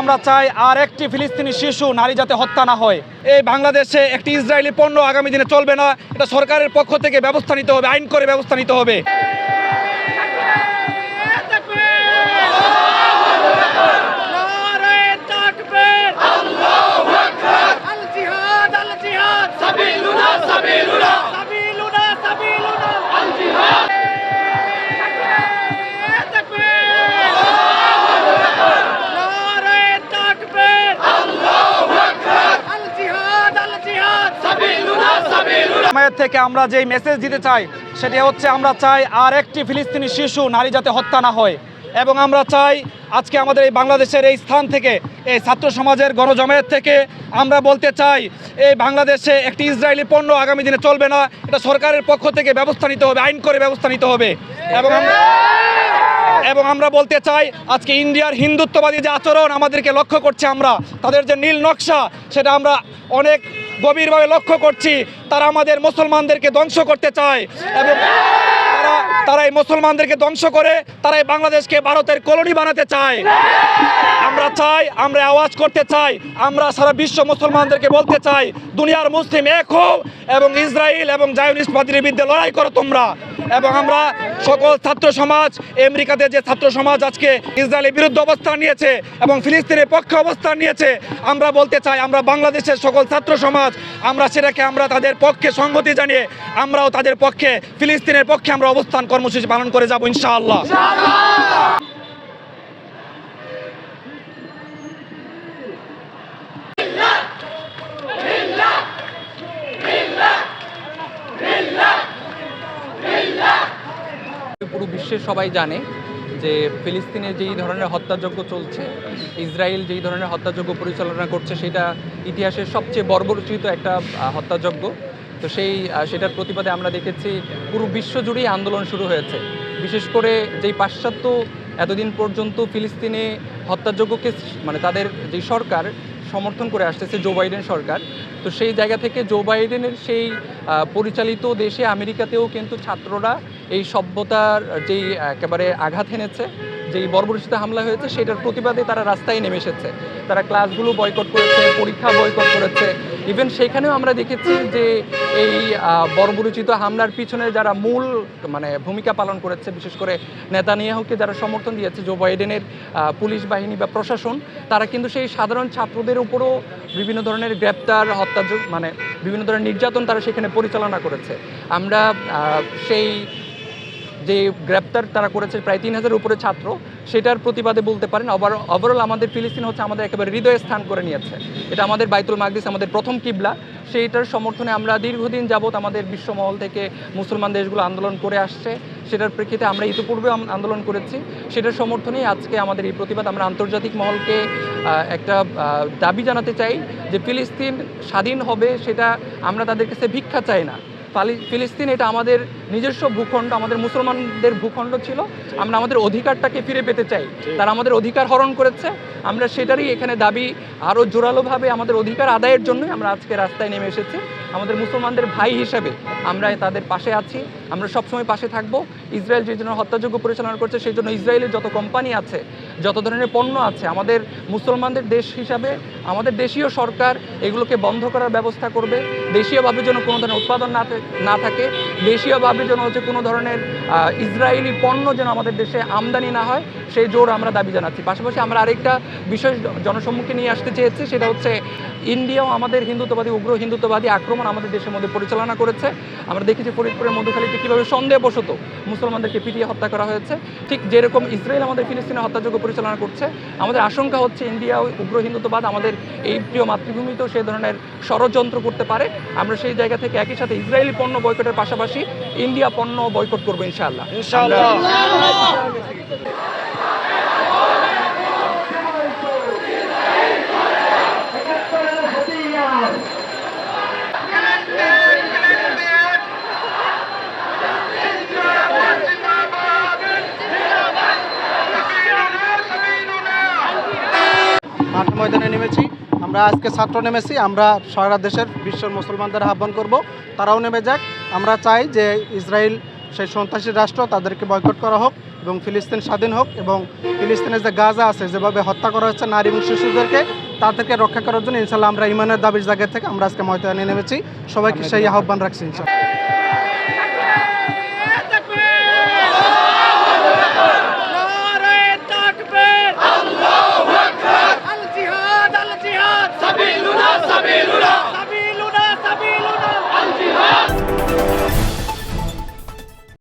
আমরা চাই আর একটি ফিলিস্তিনি শিশু নারী যাতে হত্যা না হয়। এই বাংলাদেশে একটি ইসরায়েলি পণ্য আগামী দিনে চলবে না, এটা সরকারের পক্ষ থেকে ব্যবস্থা নিতে হবে, আইন করে ব্যবস্থা নিতে হবে। থেকে আমরা যেই মেসেজ দিতে চাই, সেটি হচ্ছে আমরা চাই আর একটি ফিলিস্তিনি শিশু নারী যাতে হত্যা না হয়। এবং আমরা চাই আজকে আমাদের এই বাংলাদেশের এই স্থান থেকে, এই ছাত্র সমাজের গণজমায়েত থেকে আমরা বলতে চাই, এই বাংলাদেশে একটি ইসরায়েলি পণ্য আগামী দিনে চলবে না, এটা সরকারের পক্ষ থেকে ব্যবস্থা নিতে হবে, আইন করে ব্যবস্থা নিতে হবে। এবং আমরা এবং আমরা বলতে চাই, আজকে ইন্ডিয়ার হিন্দুত্ববাদী যে আচরণ আমাদেরকে লক্ষ্য করছে আমরা, তাদের যে নীল নকশা, সেটা আমরা অনেক গভীরভাবে লক্ষ্য করছি, তারা আমাদের মুসলমানদেরকে ধ্বংস করতে চায় এবং তারা তারা এই মুসলমানদেরকে ধ্বংস করে, তারা এই বাংলাদেশকে ভারতের কলোনি বানাতে চায়। আমরা চাই, আমরা আওয়াজ করতে চাই, আমরা সারা বিশ্ব মুসলমানদেরকে বলতে চাই, দুনিয়ার মুসলিম এক হোক এবং ইসরায়েল এবং জায়নিস্টবাদীর বিরুদ্ধে লড়াই করো তোমরা। এবং আমরা সকল ছাত্র সমাজ, আমেরিকাতে যে ছাত্র সমাজ আজকে ইসরায়েলের বিরুদ্ধে অবস্থান নিয়েছে এবং ফিলিস্তিনের পক্ষে অবস্থান নিয়েছে, আমরা বলতে চাই আমরা বাংলাদেশের সকল ছাত্র সমাজ, আমরা সেটাকে আমরা তাদের পক্ষে সংগতি জানিয়ে আমরাও তাদের পক্ষে, ফিলিস্তিনের পক্ষে আমরা অবস্থান কর্মসূচি পালন করে যাব ইনশাআল্লাহ পুরো বিশ্বের সবাই জানে যে ফিলিস্তিনে যেই ধরনের হত্যাযজ্ঞ চলছে, ইসরায়েল যেই ধরনের হত্যাযজ্ঞ পরিচালনা করছে, সেটা ইতিহাসের সবচেয়ে বর্বরচিত একটা হত্যাযজ্ঞ। তো সেই সেটার প্রতিবাদে আমরা দেখেছি পুরো বিশ্ব জুড়েই আন্দোলন শুরু হয়েছে। বিশেষ করে যেই পাশ্চাত্য এতদিন পর্যন্ত ফিলিস্তিনে হত্যাযজ্ঞকে মানে তাদের যেই সরকার সমর্থন করে আসতেছে জো বাইডেন সরকার। তো সেই জায়গা থেকে জো বাইডেনের সেই পরিচালিত দেশে আমেরিকাতেও কিন্তু ছাত্ররা এই সভ্যতার যেই একেবারে আঘাত এনেছে যেই বর্বরচিত হামলা হয়েছে, সেটার প্রতিবাদে তারা রাস্তায় নেমে এসেছে। তারা ক্লাসগুলো বয়কট করেছে, পরীক্ষা বয়কট করেছে। ইভেন সেখানেও আমরা দেখেছি যে এই বর্বরচিত হামলার পিছনে যারা মূল মানে ভূমিকা পালন করেছে, বিশেষ করে নেতানিয়াহুকে যারা সমর্থন দিয়েছে জো বাইডেনের পুলিশ বাহিনী বা প্রশাসন, তারা কিন্তু সেই সাধারণ ছাত্রদের উপরও বিভিন্ন ধরনের গ্রেপ্তার হত্যা মানে বিভিন্ন ধরনের নির্যাতন তারা সেখানে পরিচালনা করেছে। আমরা সেই যে গ্রেপ্তার তারা করেছে প্রায় তিন হাজার উপরে ছাত্র, সেটার প্রতিবাদে বলতে পারেন, ওভার ওভারঅল আমাদের ফিলিস্তিন হচ্ছে আমাদের একেবারে হৃদয়ে স্থান করে নিয়েছে। এটা আমাদের বাইতুল মাকদিস, আমাদের প্রথম কিবলা। সেইটার সমর্থনে আমরা দীর্ঘদিন যাবৎ আমাদের বিশ্বমহল থেকে মুসলমান দেশগুলো আন্দোলন করে আসছে। সেটার প্রেক্ষিতে আমরা ইতিপূর্বে আন্দোলন করেছি। সেটার সমর্থনেই আজকে আমাদের এই প্রতিবাদ। আমরা আন্তর্জাতিক মহলকে একটা দাবি জানাতে চাই যে ফিলিস্তিন স্বাধীন হবে, সেটা আমরা তাদের কাছে ভিক্ষা চাই না। ফিলিস্তিন, এটা আমাদের নিজস্ব ভূখণ্ড, আমাদের মুসলমানদের ভূখণ্ড ছিল। আমরা আমাদের অধিকারটাকে ফিরে পেতে চাই। তারা আমাদের অধিকার হরণ করেছে। আমরা সেটারই এখানে দাবি আরও জোরালোভাবে আমাদের অধিকার আদায়ের জন্যই আমরা আজকে রাস্তায় নেমে এসেছি। আমাদের মুসলমানদের ভাই হিসেবে আমরা তাদের পাশে আছি। আমরা সবসময় পাশে থাকব। ইসরায়েল যে জন্য হত্যাযোগ্য পরিচালনা করছে, সেই জন্য ইসরায়েলের যত কোম্পানি আছে যত ধরনের পণ্য আছে, আমাদের মুসলমানদের দেশ হিসাবে আমাদের দেশীয় সরকার এগুলোকে বন্ধ করার ব্যবস্থা করবে। দেশীয়ভাবে যেন কোনো ধরনের উৎপাদন না না থাকে, দেশীয়ভাবে যেন হচ্ছে কোনো ধরনের ইসরায়েলি পণ্য যেন আমাদের দেশে আমদানি না হয়, সেই জোর আমরা দাবি জানাচ্ছি। পাশাপাশি আমরা আরেকটা বিষয় জনসম্মুখে নিয়ে আসতে চেয়েছি, সেটা হচ্ছে ইন্ডিয়াও আমাদের হিন্দুত্ববাদী, উগ্র হিন্দুত্ববাদী আক্রমণ আমাদের দেশের মধ্যে পরিচালনা করেছে। আমরা দেখেছি ফরিদপুরের মধুখালীতে কীভাবে সন্দেহবশত মুসলমানদেরকে পিটিয়ে হত্যা করা হয়েছে। ঠিক যেরকম ইসরায়েল আমাদের ফিলিস্তিনে হত্যাযোগ্য পরিচালনা করছে। আমাদের আশঙ্কা হচ্ছে ইন্ডিয়া উগ্র হিন্দুত্ববাদ আমাদের এই প্রিয় মাতৃভূমিতেও সেই ধরনের ষড়যন্ত্র করতে পারে। আমরা সেই জায়গা থেকে একই সাথে ইসরায়েলি পণ্য বয়কটের পাশাপাশি ইন্ডিয়া পণ্য বয়কট করব ইনশাআল্লাহ। ইনশাআল্লাহ। মাঠ ময়দানে নেমেছি। আমরা আজকে ছাত্র নেমেছি আমরা সারা দেশের বিশ্বের মুসলমানদের আহ্বান করব তারাও নেমে যাক। আমরা চাই যে ইসরায়েল সেই সন্ত্রাসী রাষ্ট্র তাদেরকে বয়কট করা হোক এবং ফিলিস্তিন স্বাধীন হোক এবং ফিলিস্তিনের যে গাজা আছে যেভাবে হত্যা করা হচ্ছে নারী এবং শিশুদেরকে তাদেরকে রক্ষা করার জন্য ইনশাল্লাহ আমরা ইমানের দাবির জায়গা থেকে আমরা আজকে ময়দানে নেমেছি। সবাইকে সেই আহ্বান রাখছি ইনশাল্লাহ